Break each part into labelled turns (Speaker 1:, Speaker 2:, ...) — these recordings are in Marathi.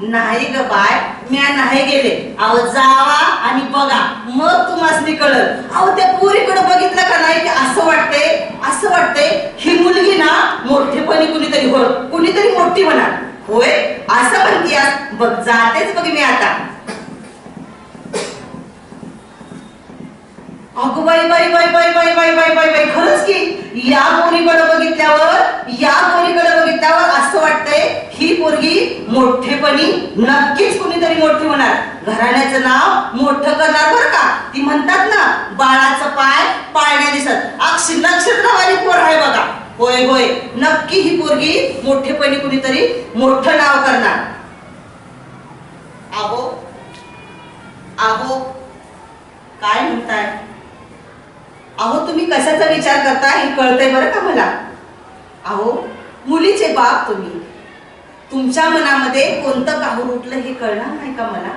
Speaker 1: नाही ग बाय म्या नाही गेले. अहो जावा आणि बघा. मग तुम्हाला कळल. अहो त्या पोरीकडे बघितलं का नाही की असं वाटतंय असं वाटतंय. ही मुलगी ना मोठेपणी कुणीतरी हो कुणीतरी मोठी म्हणा होय? असं म्हणतीया बघ जातेच बघ मी आता. अगो बाई बाई बाई बाई बाई बाई बाई बाई बाई खरंच की? या पोरीकडे बघितल्यावर या पोरीकडे बघितल्यावर असं वाटतंय ही पोरगी मोठेपणी नक्कीच कुणीतरी मोठी होणार. घराण्याचं नाव मोठं करणार बरं का? ती म्हणतात ना बाळाचं पाय पाळण्या दिसत. अक्षर नक्षत्रवारी पोर आहे बघा. होय होय. नक्की ही पोरगी मोठेपणी कुणीतरी मोठं नाव करणार. आहो आहो काय म्हणताय? अहो तुम्ही कशाचा विचार करता हे कळतंय बरं का मला? अहो मुलीचे बाप तुम्ही. तुमच्या मनामध्ये कोणतं काहूर उठलं हे कळणार नाही का मला?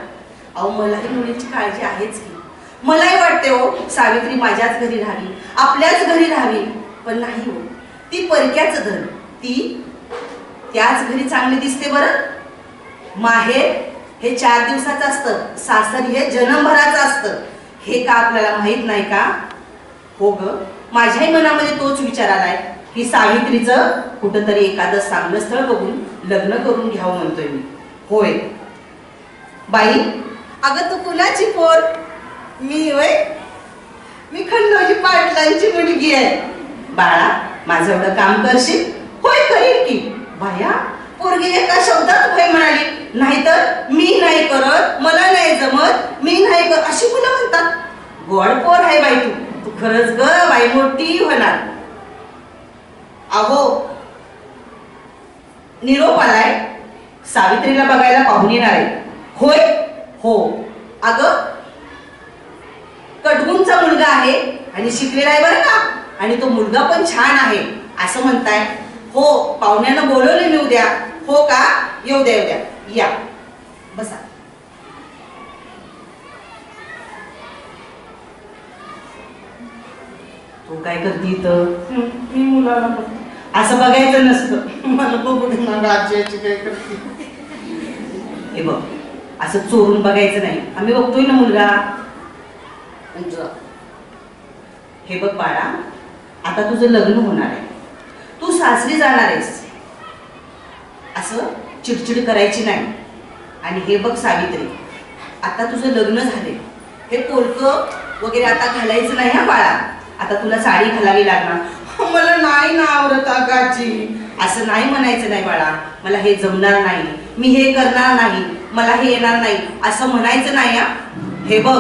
Speaker 1: अहो मलाही मुलीची काळजी आहेच की. मलाही वाटते हो सावित्री माझ्याच घरी राहावी आपल्याच घरी राहावी. पण नाही हो ती परक्याच धन. ती त्याच घरी चांगली दिसते बरं. माहेर हे चार दिवसाचं असतं सासर हे जन्मभराचं असतं. हे का आपल्याला माहीत नाही का? हो ग. माझ्याही मनामध्ये तोच विचार आलाय की सावित्रीचं कुठंतरी एखादं चांगलं स्थळ बघून लग्न करून घ्यावं म्हणतोय मी. होय. बाई? अगं तू कुणाची पोर? मी होय? मी खंडोजी पाटलांची मुलगी आहे. बाळा माझं एवढं काम करशील? होय करील की. बाया पोरगी एका शब्दात होय म्हणाली. नाहीतर मी नाही करत मला नाही जमत मी नाही करत. अशी मुलं म्हणतात. गोड पोर आहे बाई तू. तू खरंच ग बाई मोठी होणार. अहो निरोप आलाय. सावित्रीला बघायला पाहून येणार आहे. होय? हो. अग कटगुंचा मुलगा आहे आणि शिकलेला आहे बरं का? आणि तो मुलगा पण छान आहे असं म्हणताय. हो पाहुण्यानं बोलवले मी उद्या. हो का? येऊ द्या येऊ द्या. या. बसा. तू काय करते इथं?
Speaker 2: मी मुलाला बघते.
Speaker 1: असं बघायचं नसतं.
Speaker 2: मला बघू दे आजी काय करते?
Speaker 1: हे बघ असं चोरून बघायचं नाही. आम्ही बघतोय ना मुलगा.
Speaker 2: जा.
Speaker 1: हे बघ बाळा आता तुझं लग्न होणार आहे. तू सासरी जाणार आहेस. असं चिडचिड करायची नाही. आणि हे बघ सावित्री आता तुझं लग्न झाले हे पोलक वगैरे आता घालायचं नाही हा बाळा. आता तुला साडी घालावी लागणार.
Speaker 2: मला नाही ना आवडत आगाची.
Speaker 1: असं नाही म्हणायचं नाही बाळा. मला हे जमणार नाही. मी हे करणार नाही. मला हे येणार नाही. असं म्हणायचं नाही हे. बघ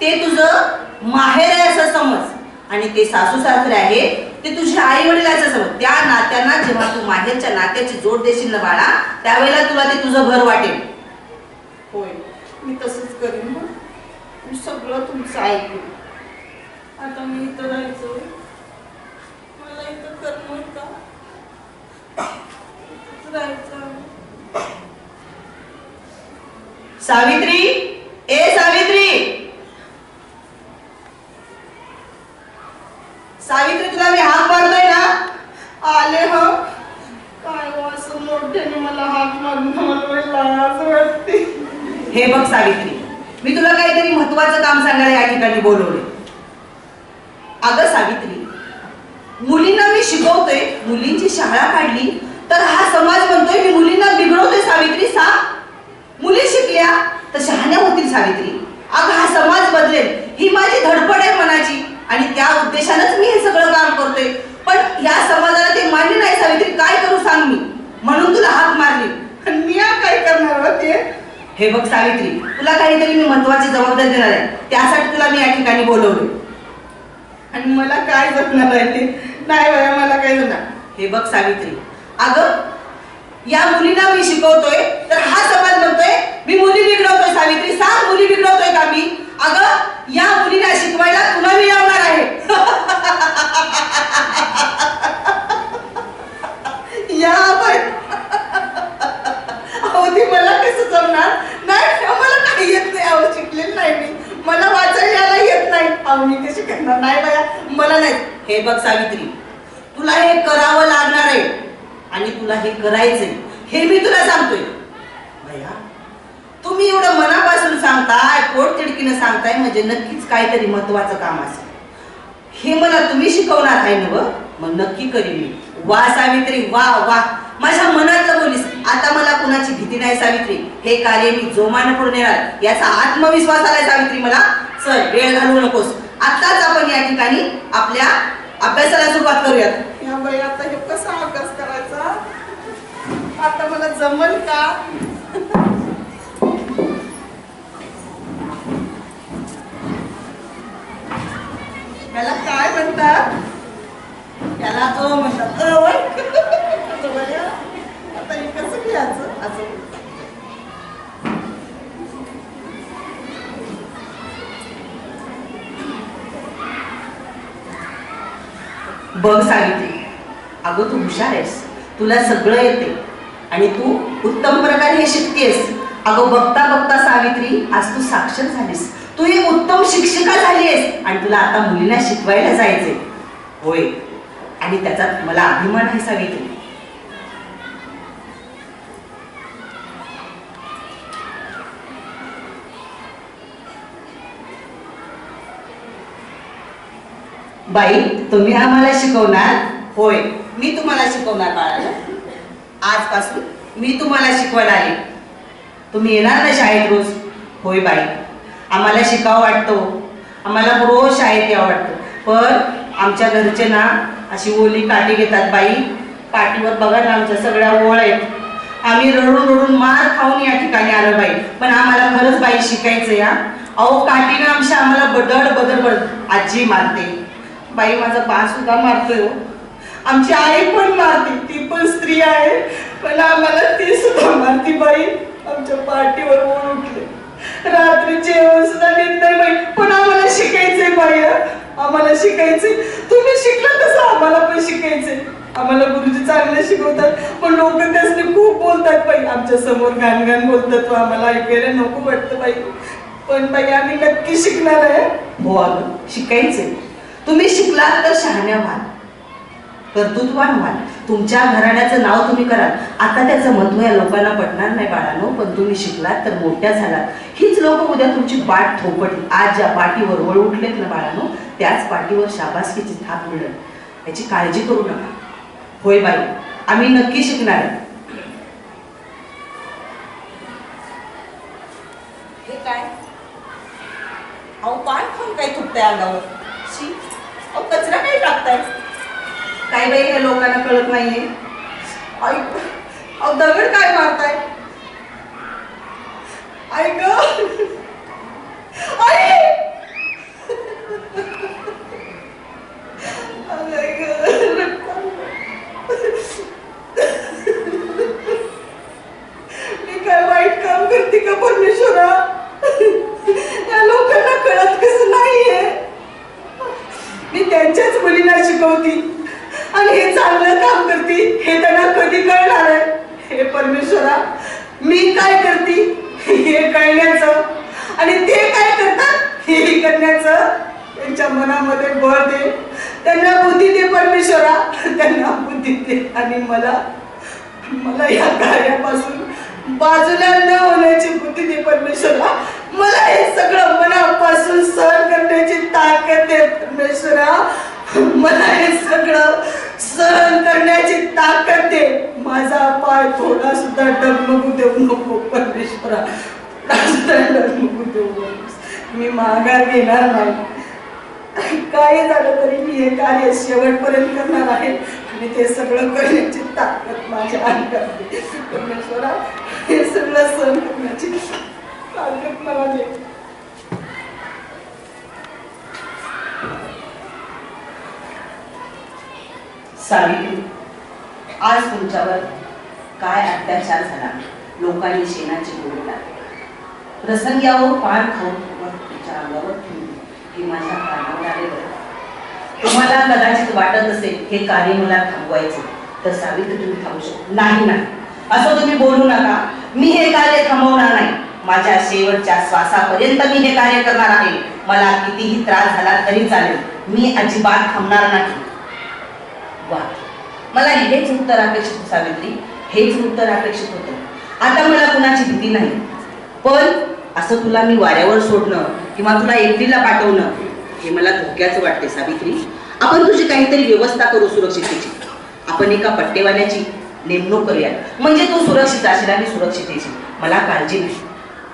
Speaker 1: ते तुझं माहेर आहे असं समज. आणि ते सासू सासरे आहे ते तुझे आई वडील असं समज. त्या नात्यांना जेव्हा तू माहेरच्या नात्याची जोड देशील ना बाळा त्यावेळेला तुला ते तुझं घर वाटेल.
Speaker 2: होय. मी तसंच करीन हं. सगळं तुमचं ऐकून आता मी इथं राहायचो. मला इथं करमत का राहायचं
Speaker 1: सावित्री सावित्री तुला मी हाक मारतोय ना
Speaker 2: आले ह काय हो असं मोठ्याने मला हात मारून मला लाज वाटते
Speaker 1: हे बघ सावित्री मी तुला काहीतरी महत्वाचं काम सांगायला या ठिकाणी बोलवले अगं सावित्री मुलींना मी शिकवतोय मुलींची शाळा काढली तर हा समाज म्हणतोय मी मुलींना बिघडवतोय सावित्री सा मुली शिकल्या तर शहाण्या होतील सावित्री अगं हा समाज बदलेल ही माझी धडपड आहे मनाची आणि त्या उद्देशानंच मी हे सगळं काम करतोय. पण या समाजाला ते मान्य नाही सावित्री काय करू सांग मी? म्हणून तुला हात मारली.
Speaker 2: आणि मी काय करणार होते
Speaker 1: हे बघ सावित्री तुला काहीतरी मी महत्वाची जबाबदारी देणार आहे. त्यासाठी तुला मी या ठिकाणी बोलवले
Speaker 2: आणि मला काय जपणार आहे ते? नाही बाया मला काय जमणार?
Speaker 1: हे बघ सावित्री अगं या मुलींना मी शिकवतोय तर हा समाज म्हणतोय मी मुली बिघडवतोय सावित्री. सांग मुली बिघडवतोय का मी? अगं या मुलीला शिकवायला तुला मी लावणार आहे.
Speaker 2: या बाय अहो ती मला कसं जमणार? नाही मला काही येत नाही. अहो शिकलेलं नाही मी. मला वाचायला यायला येत नाही. अहो मी कशी करणार? नाही बाया मला नाही.
Speaker 1: हे बघ सावित्री तुला हे करावं लागणार आहे आणि तुला हे करायचंय. हे मी तुला सांगतोय. भया तुम्ही एवढं मनापासून सांगताय पोट तिडकीनं सांगताय म्हणजे नक्कीच काहीतरी महत्वाचं काम असेल. हे मला तुम्ही शिकवणार आहे ना मग नक्की करीन मी. वा सावित्री वा वा. माझ्या मनातलं बोलीस. आता मला कुणाची भीती नाही सावित्री. हे कार्य मी जोमानं पुढे येणार. याचा आत्मविश्वास आलाय सावित्री मला. चल वेळ घालवू नकोस. आताच आपण या ठिकाणी आपल्या अभ्यासाला सुरुवात करूयात.
Speaker 2: आता हे कसा अभ्यास करायचा? आता मला जमल का याला काय म्हणतात त्याला अ म्हणतात अ वय. आता हे कसं घ्यायचं असं.
Speaker 1: बघ सावित्री अगं तू हुशार आहेस. तुला सगळं येते. आणि तू उत्तम प्रकारे हे शिकतेस. अगं बघता बघता सावित्री आज तू साक्षर झालीस. तू ही उत्तम शिक्षिका झाली आहेस आणि तुला आता मुलींना शिकवायला जायचे होय. आणि त्याचा मला अभिमान आहे सावित्री. बाई तुम्ही आम्हाला शिकवणार? होय. मी तुम्हाला शिकवणार बाळाला. आजपासून मी तुम्हाला शिकवायला आले. तुम्ही येणार ना शाळेत रोज? होय बाई. आम्हाला शिकावं वाटतो. आम्हाला रोज शाळेत यावं वाटतं पण आमच्या घरचे ना अशी ओली काठी घेतात बाई. पाठीवर बघा ना आमच्या सगळ्या ओळ आहेत. आम्ही रडून रडून मार खाऊन या ठिकाणी आलो बाई. पण आम्हाला खरंच बाई शिकायचं या अहो काठीनं आमच्या आम्हाला बदड बदड बदड आजी मारते. बाई माझा बा सुद्धा मारतोय हो. आमची आई पण मारते ती पण स्त्री आहे. पण आम्हाला ती सुद्धा मारती बाई. आमच्या पाठीवर ओळ उठले. रात्री जेवण सुद्धा देत नाही बाई. पण आम्हाला शिकायचंय बाई आम्हाला शिकायचंय. तुम्ही शिकला तसं आम्हाला पण शिकायचंय. आम्हाला गुरुजी चांगले शिकवतात पण लोक त्यासने खूप बोलतात बाई. आमच्यासमोर घाण घाण बोलतात आम्हाला ऐकायला नको वाटतं बाई. पण बाई आम्ही नक्की शिकणार आहे हो. अगं. शिकायचंय. तुम्ही शिकलात तर शहाण्या व्हाल कर्तृत्वान व्हाल तुमच्या घराण्याचं नाव तुम्ही कराल. आता त्याचं महत्त्व या लोकांना पटणार नाही बाळानो पण तुम्ही शिकलात तर मोठ्या झालात. हीच लोक उद्या तुमची पाठ थोपटली. आज ज्या पाठीवर वळ उठलेत ना बाळानो त्याच पाठीवर शाबासकीची थाप मिळेल. याची काळजी करू नका. होय बाई आम्ही नक्की शिकणार आहे. हे काय? अहो पाय खाऊन काय थुकताय अंगावर? शी अहो कचरा काय टाकताय? काय बाई या लोकांना कळत नाहीये.
Speaker 2: आई अहो दगड काय मारताय? आई ग. आई! अगं, आई ग. मी काय वाईट काम करते का परमेश्वरा? या लोकांना कळत कसं नाहीये? मी त्यांच्याच मुलींना शिकवती. काम करती हे त्यांना कधी कळणार आहे? हे परमेश्वरा मी काय करती? हे कळण्याचं. आणि ते काय करतात? हे करण्याचं. त्यांच्या मनामध्ये बळ दे. त्यांना बुद्धी दे परमेश्वरा. त्यांना बुद्धी दे. आणि मला मला या कार्यापासून बाजूला न होण्याची बुद्धी दे परमेश्वरा. मला हे सगळं मनापासून सहन करण्याची ताकद दे परमेश्वरा. मला हे सगळं सहन करण्याची ताकद दे माझा पाय थोडा सुद्धा डगमगू देऊ नको परमेश्वरा. डगमगू देऊ नको. मी माघार घेणार नाही. काय झालं तरी मी हे कार्य शेवटपर्यंत करणार आहे. आणि ते सगळं करण्याची ताकद माझ्या अंगात दे. परमेश्वरा हे सगळं सहन करण्याची ताकद मला दे.
Speaker 1: सावित्री आज तुमच्यावर काय अत्याचार झाला? लोकांनी शेणाची गोळी लागली प्रसंग्यावर पान खाऊन तुम्हाला तुमच्या अंगावर ठेवली. हे माझ्या कानावर आले बरं. तुम्हाला कदाचित वाटत असेल हे कार्य मला थांबवायचं तर सावित्री तुम्ही थांबू शकता. नाही नाही. असं तुम्ही बोलू नका. मी हे कार्य थांबवणार नाही. माझ्या शेवटच्या श्वासापर्यंत मी हे कार्य करणार आहे. मला कितीही त्रास झाला तरी चालेल. मी अजिबात थांबणार नाही. वा मला हेच उत्तर अपेक्षित सावित्री. हेच उत्तर अपेक्षित होतं. आता मला कुणाची भीती नाही. पण असं तुला मी वाऱ्यावर सोडणं किंवा तुला एकटीला पाठवणं हे मला धोक्याचं वाटते सावित्री. आपण तुझी काहीतरी व्यवस्था करू सुरक्षितेची. आपण एका पट्टेवाल्याची नेमणूक करूया म्हणजे तू सुरक्षित असेल आणि सुरक्षितेची मला काळजी नाही.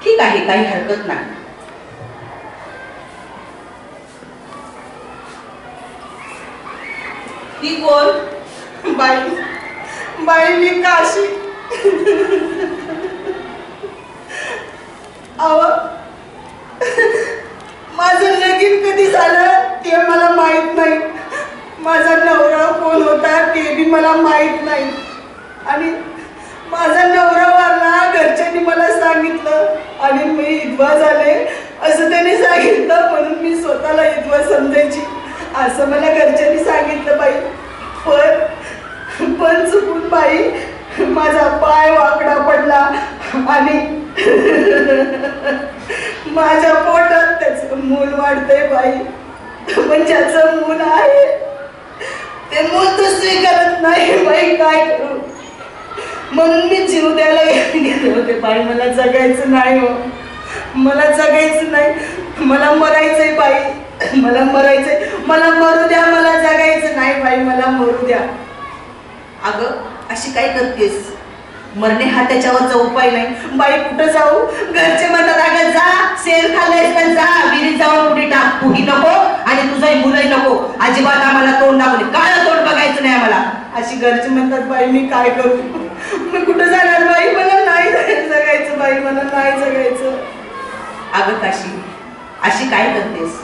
Speaker 1: ठीक आहे काही हरकत नाही. ही कोण
Speaker 2: बाई बाई मी काशी अव माझं लगीन कधी झालं ते मला माहीत नाही. माझा नवरा कोण होता ते बी मला माहीत नाही. आणि माझा नवरा वारला घरच्यांनी मला सांगितलं आणि मी विधवा झाले असं त्यांनी सांगितलं म्हणून मी स्वतःला विधवा समजायची. असं मला घरच्यांनी सांगितलं बाई. पण पण चुकून बाई माझा पाय वाकडा पडला आणि माझ्या पोटात त्याचं मूल वाढतंय बाई. पण ज्याचं मूल आहे ते मूल तर स्वीकारत नाही बाई काय करू? म्हणून मी जीव द्यायला गेले होते बाई मला जगायचं नाही हो. मला जगायचं नाही. मला मरायचंय बाई. मला मरायचंय. मला मरू द्या मला जगायचं नाही बाई मला मरू द्या.
Speaker 1: अगं अशी काय करतेस? मरणे हा त्याच्यावरचा उपाय नाही.
Speaker 2: बाई कुठं जाऊ?
Speaker 1: घरचे म्हणतात अगं जा सेल खाल्लंयस तर जा. विहिरीत जाऊन कुठे टाक? तूही नको आणि तुझाही मुलंही नको. अजिबात आम्हाला तोंड दाखवले काळं तोंड बघायचं नाही आम्हाला.
Speaker 2: अशी घरचे म्हणतात बाई मी काय करू? मी कुठं जाणार बाई? मला नाही जगायचं बाई मला नाही जगायचं.
Speaker 1: अगं काशी अशी काय करतेस?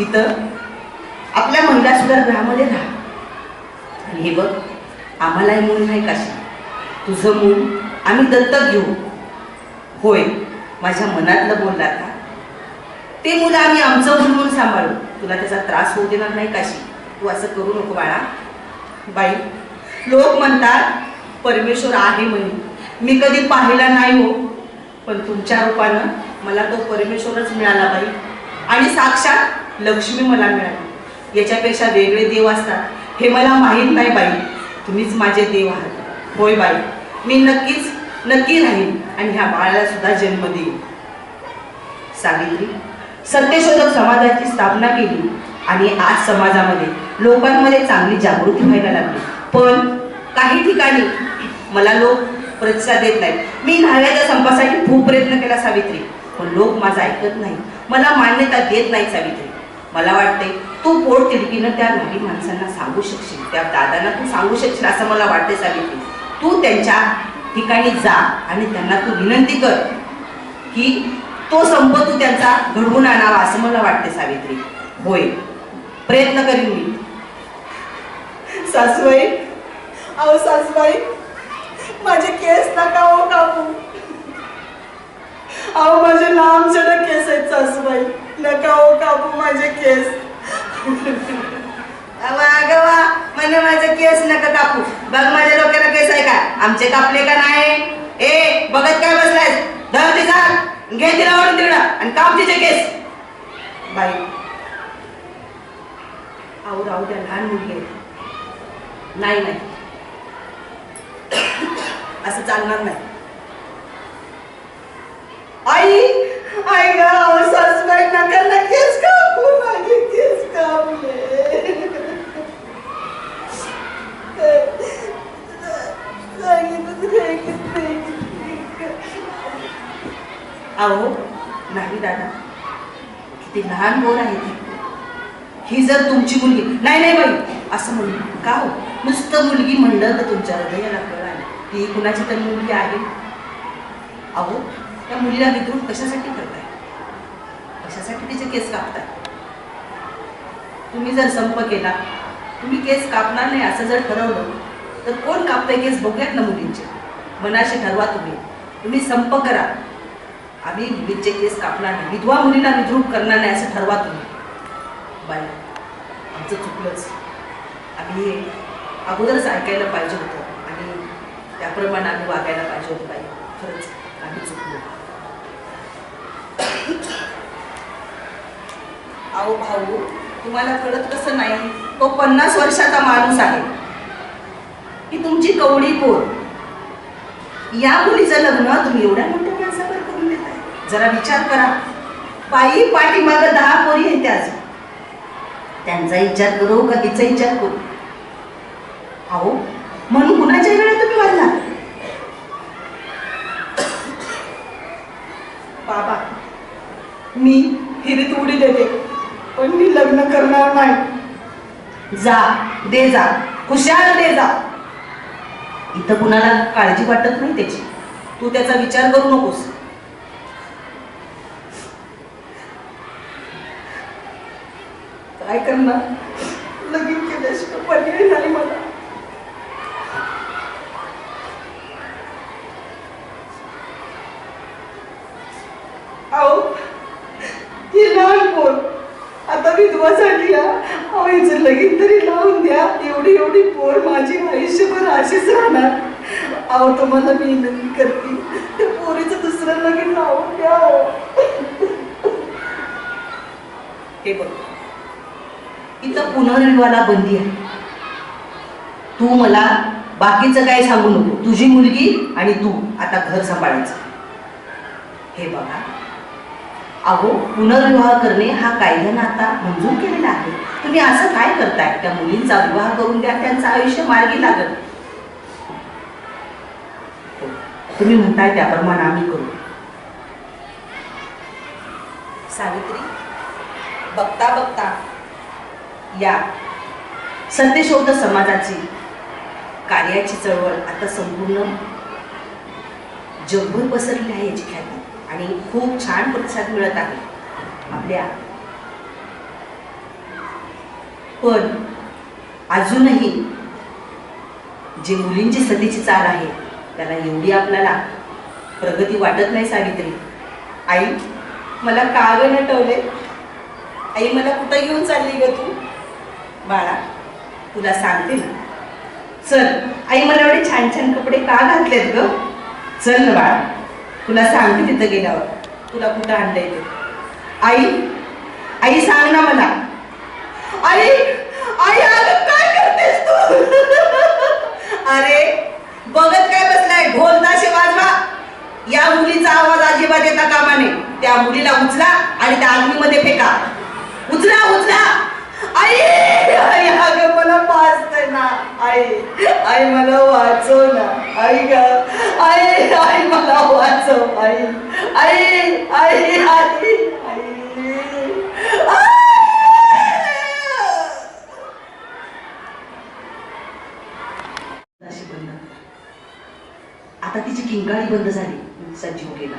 Speaker 1: इथं आपल्या महिला सुधारगृहामध्ये राहा. आणि हे बघ आम्हालाही मूल नाही काशी तुझं मूल आम्ही दत्तक घेऊ. होय माझ्या मनातलं बोलला आता. ते मुलं आम्ही आमचं मूल म्हणून सांभाळू. तुला त्याचा त्रास होऊ देणार नाही काशी तू असं करू नको बाळा. बाई लोक म्हणतात परमेश्वर आहे म्हणे. मी कधी पाहिला नाही हो. पण तुमच्या रूपानं मला तो परमेश्वरच मिळाला बाई. आणि साक्षात लक्ष्मी मला मिळाली. याच्यापेक्षा वेगळे देव असतात. हे मला माहीत नाही बाई. तुम्हीच माझे देव आहात. होय बाई. मी नक्कीच नक्की राहीन आणि ह्या बाळाला सुद्धा जन्म देईन. सावित्री सत्यशोधक समाजाची स्थापना केली आणि आज समाजामध्ये लोकांमध्ये चांगली जागृती व्हायला लागली. पण काही ठिकाणी मला लोक प्रतिसाद देत नाहीत. मी न्हाव्याच्या संपासाठी खूप प्रयत्न केला सावित्री पण लोक माझं ऐकत नाही मला मान्यता देत नाही सावित्री. मला वाटते तू पोट तिडकीनं त्या नवीन माणसांना सांगू शकशील. त्या दादांना तू सांगू शकशील असं मला वाटते सावित्री. तू त्यांच्या ठिकाणी जा आणि त्यांना तू विनंती कर की तो संप तू त्यांचा घडवून आणावा असं मला वाटते सावित्री. होय. प्रयत्न करीन मी.
Speaker 2: सासूबाई अहो सासूबाई माझे केस नका हो कापू. अहो माझे लांब सडक केस आहेत सासूबाई. नका हो कापू माझे केस.
Speaker 1: अवा अगं वा म्हणे माझे केस नका कापू. बघ माझ्या डोक्याला केस आहे का? आमचे कापले का नाही? ए बघत काय बसलाय धर तिचा. घे तिला ओढून तिकडं आणि काप तिचे केस. बाई. आऊ राहू द्या लहान मुलगी नाही नाही. असं चालणार नाही.
Speaker 2: आई!
Speaker 1: लहान पोर आहे ती. ही जर तुमची मुलगी नाही नाही बाई असं म्हणून का हो? नुसतं मुलगी म्हणलं तर तुमच्या हृदयाला कळ ती कुणाची तर मुलगी आहे? अहो त्या मुलीला विद्रोह कशासाठी करताय? कशासाठी तिचे केस कापताय? तुम्ही जर संप केला तुम्ही केस कापणार नाही असं जर ठरवलं तर कोण कापताय केस? बघूयात ना मुलींचे. मनाशी ठरवा तुम्ही. तुम्ही संप करा. आम्ही मुलींचे केस कापणार नाही विधवा मुलीला विद्रूप करणार नाही असं ठरवा तुम्ही. बाई आमचं चुकलंच. आम्ही हे अगोदरच ऐकायला पाहिजे होतं आणि त्याप्रमाणे आम्ही वागायला पाहिजे होतं बाई. खरंच आम्ही चुकलो. अहो भाऊ तुम्हाला कळत कसं नाही? तो पन्नास वर्षाचा माणूस आहे. ही तुमची कवडी पोर या मुलीचं लग्न तुम्ही एवढ्या मोठ्या माणसावर करून देता जरा विचार करा. पायी पाठीमागं दहा पोरी आहेत त्याच त्यांचा विचार करू का तिचा विचार करू? अहो म्हणून कुणाच्या वेळेत तुम्ही वाढला?
Speaker 2: बाबा मी हिरीत उडी देते पण मी लग्न करणार नाही.
Speaker 1: जा दे जा खुशाल दे जा. इथं कुणाला काळजी वाटत नाही त्याची. तू त्याचा विचार करू नकोस.
Speaker 2: काय करणार लगीन केल्याशिवाय पर्याय नाही मला. अहो ही लहान पोर. आता विधवा झाली हा. अहो हिचं लगीन तरी लावून द्या. एवढी एवढी पोर माझी आयुष्यभर अशीच राहणार. अहो तुम्हाला मी विनंती करते. त्या पोरीचं दुसरं लगीन लावून द्या.
Speaker 1: हे बघ इथं पुनर्विवाहाला बंदी आहे. तू मला बाकीचं काय सांगू नको. तुझी मुलगी आणि तू आता घर सांभाळायचं. हे बघा. अहो पुनर्विवाह करणे हा कायद्यानं आता मंजूर केलेला आहे. तुम्ही असं काय करताय? त्या मुलींचा विवाह करून द्या त्यांचं आयुष्य मार्गी लागत हो, तुम्ही म्हणताय त्याप्रमाणे आम्ही करू. सावित्री बघता बघता या सत्यशोध समाजाची कार्याची चळवळ आता संपूर्ण जगभर पसरली आहे याची ख्याती. आणि खूप छान प्रतिसाद मिळत आहे. आपल्या पण अजूनही जे मुलींची सतीची चाल आहे त्याला एवढी आपल्याला प्रगती वाटत नाही सावित्री. आई मला का ग नटवले आई मला कुठं घेऊन चालली ग तू? बाळा तुला सांगते ना. चल आई मला एवढे छान छान कपडे का घातलेत ग? चल ना बाळा तुला सांगते तिथं गेल्यावर. तुला कुठं आणलंय ते आई आई सांग ना मला. आई आई अगं काय करतेस तू? अरे बघत काय बसलाय? ढोल ताशे वाजवा. या मुलीचा आवाज अजिबात येता कामाने त्या मुलीला उचला आणि त्या आगीमध्ये फेका. उचला उचला.
Speaker 2: आई आई अगं मला पाचतंय ना. आई आई मला वाचव ना. आई ग आई आई मला वाचव. आई आई आई आई
Speaker 1: बंद आता तिची किंकाळी बंद झाली तिचा गेला.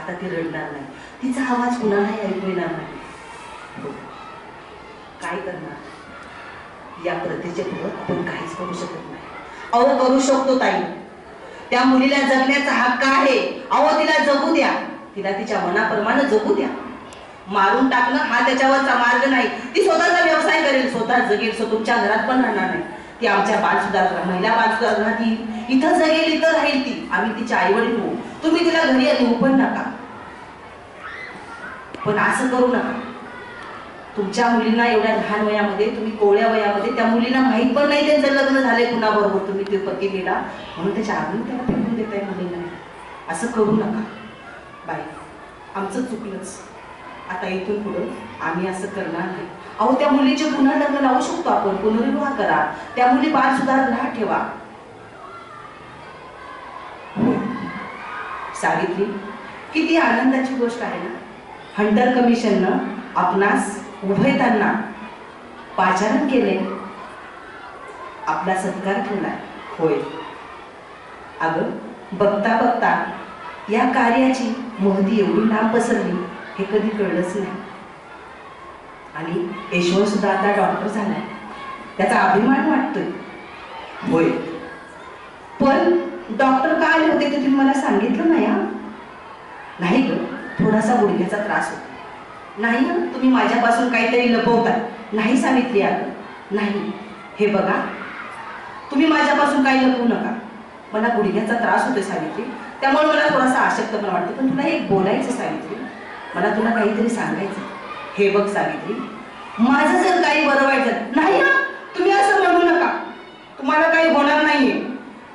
Speaker 1: आता ती रडणार नाही. तिचा आवाज कुणालाही ऐकू येणार नाही. काय करणार? या प्रथेच्या पुढं आपण काहीच करू शकत नाही. अहो करू शकतो ताई. त्या मुलीला जगण्याचा हक्क आहे. अहो तिला जगू द्या. तिला तिच्या मनाप्रमाणे जगू द्या. मारून टाकणं हा त्याच्यावरचा मार्ग नाही. ती स्वतःचा व्यवसाय करेल. स्वतः जगेल. सो तुमच्या घरात पण राहणार नाही. ती आमच्या बाल सुधारणार महिला बाल सुधारणार ती इथं जगेल इथं राहील ती. आम्ही तिचे आई वडील होऊ. तुम्ही तिला घरी येऊ. पण नका. पण असं करू नका. तुमच्या मुलींना एवढ्या लहान वयामध्ये तुम्ही कोवळ्या वयामध्ये त्या मुलीला माहीत पण नाही त्यांचं लग्न झालंय कुणाबरोबर तुम्ही ते पती दिला म्हणून त्याच्या आधी त्याला फेकून देताय मुलींना असं करू नका. बाई आमचं चुकलंच. आता इथून पुढं आम्ही असं करणार नाही. अहो त्या मुलीचे पुन्हा लग्न लावू शकतो आपण. पुनर्विवाह करा. त्या मुली बाल सुधार राहा ठेवा. सावित्री किती आनंदाची गोष्ट आहे ना? हंटर कमिशननं आपणास उभयतांना पाचारण केले. आपला सत्कार ठेवला होय. अगं बघता बघता या कार्याची मोहदी एवढी लांब पसरली हे कधी कळलंच नाही. आणि यशवंत सुद्धा आता डॉक्टर झालाय. त्याचा अभिमान वाटतोय. होय. पण डॉक्टर का आले होते ते तुम्ही मला सांगितलं नाही हा? नाही ग. थोडासा गुडघ्याचा त्रास होता. नाही ना? तुम्ही माझ्यापासून काहीतरी लपवताय. नाही सावित्री अगं नाही. हे बघा. तुम्ही माझ्यापासून काही लपवू नका. मला गुडघ्याचा त्रास होतोय सावित्री त्यामुळे मला थोडासा आशक्त पण वाटतं. पण तुला एक बोलायचं सावित्री मला तुला काहीतरी सांगायचं. हे बघ सावित्री माझं जर काही बरं व्हायचं. नाही ना? तुम्ही असं म्हणू नका. तुम्हाला काही होणार नाहीये.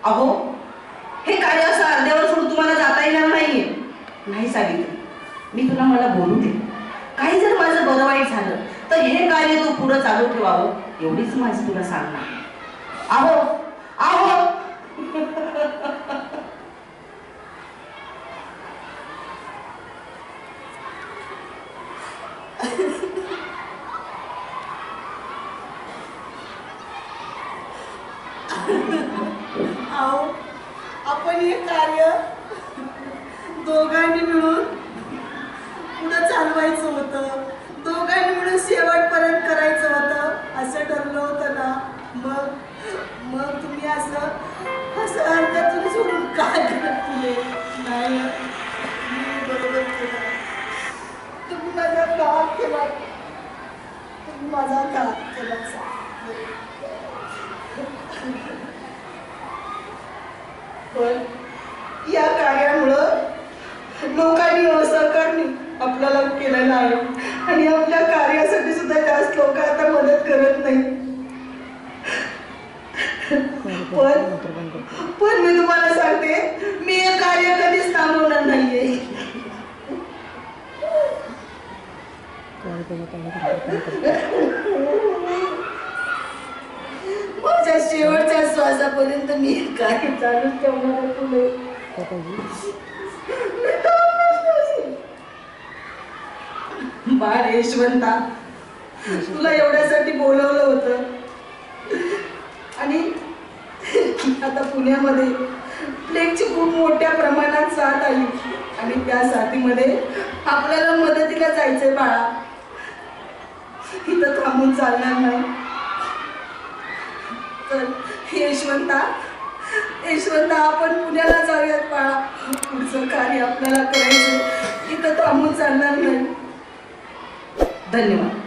Speaker 1: अहो हे कार्य असं अर्ध्यावर सोडून तुम्हाला जाता येणार नाहीये.
Speaker 2: नाही सावित्री मी तुला मला बोलू दे. काही जर माझं बरं वाईट झालं तर हे कार्य तू पुढं चालू ठेवावं एवढीच माझी तुला सांगणार. आहो आहो.
Speaker 3: तासापर्यंत मी काय चालू ठेवणार आहे बाळ यशवंता तुला एवढ्यासाठी बोलवलं होतं. आणि आता पुण्यामध्ये प्लेगची खूप मोठ्या प्रमाणात साथ आली. आणि त्या साथीमध्ये आपल्याला मदतीला जायचंय बाळा. इथं थांबून चालणार नाही. तर यशवंता यशवंता आपण पुण्याला जाऊयात बाळा. पुढचं कार्य आपल्याला करायचं इथं थांबून चालणार नाही.
Speaker 2: धन्यवाद.